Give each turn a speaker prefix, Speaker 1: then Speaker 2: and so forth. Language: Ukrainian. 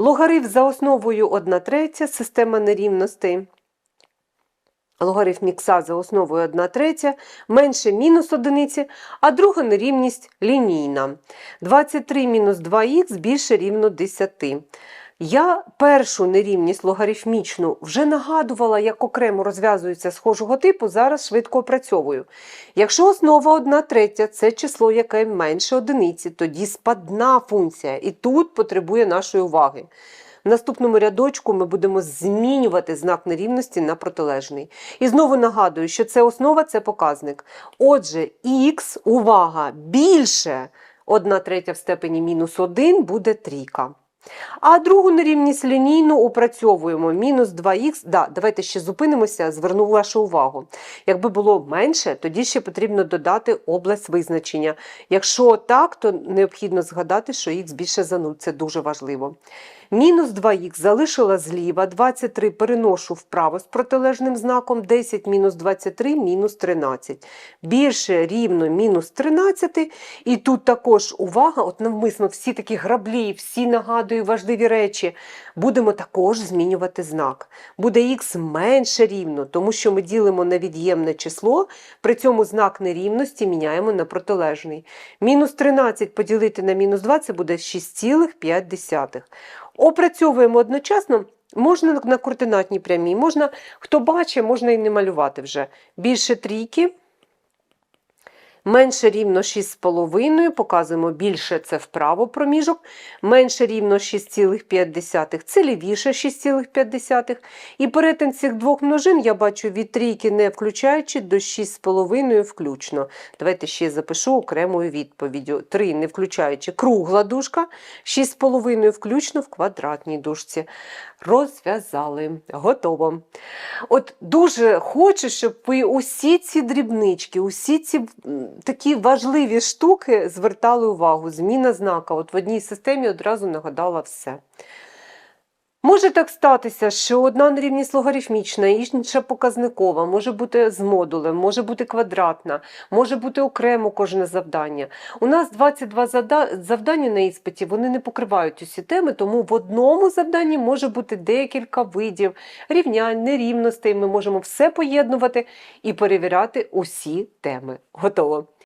Speaker 1: Логарифм за основою 1 третя, система нерівностей. Логарифм ікса за основою 1 третя, менше мінус одиниці, а друга нерівність лінійна. 23 мінус 2х більше рівно 10. Я першу нерівність логарифмічну вже нагадувала, як окремо розв'язується схожого типу, зараз швидко опрацьовую. Якщо основа 1 третя це число, яке менше одиниці, тоді спадна функція, і тут потребує нашої уваги. В наступному рядочку ми будемо змінювати знак нерівності на протилежний. І знову нагадую, що це основа це показник. Отже, х, увага, більше 1 третя в степені мінус 1 буде трійка. А другу нерівність лінійну опрацьовуємо. Мінус 2х. Да, давайте ще зупинимося, зверну вашу увагу. Якби було менше, тоді ще потрібно додати область визначення. Якщо так, то необхідно згадати, що х більше за 0. Це дуже важливо. Мінус 2х залишила зліва, 23 переношу вправо з протилежним знаком, 10 мінус 23 мінус 13. Більше рівно мінус 13. І тут також увага, от навмисно всі такі граблі, всі нагадую важливі речі. Будемо також змінювати знак. Буде х менше рівно, тому що ми ділимо на від'ємне число, при цьому знак нерівності міняємо на протилежний. Мінус 13 поділити на мінус 2 це буде 6,5. Опрацьовуємо одночасно. Можна на координатній прямій, можна, хто бачить, можна і не малювати вже. Більше трійки, менше рівно 6,5, показуємо більше це вправо проміжок, менше рівно 6,5, це лівіше 6,5. І перетин цих двох множин я бачу від трійки не включаючи до 6,5 включно. Давайте ще запишу окремою відповіддю. 3 не включаючи кругла дужка, 6,5 включно в квадратній дужці. Розв'язали. Готово. От дуже хочу, щоб ви усі ці дрібнички, усі ці такі важливі штуки звертали увагу. Зміна знака. От в одній системі одразу нагадала все. Може так статися, що одна нерівність логарифмічна, інша показникова, може бути з модулем, може бути квадратна, може бути окремо кожне завдання. У нас 22 зада- завдання на іспиті, вони не покривають усі теми, тому в одному завданні може бути декілька видів рівнянь, нерівностей. Ми можемо все поєднувати і перевіряти усі теми. Готово.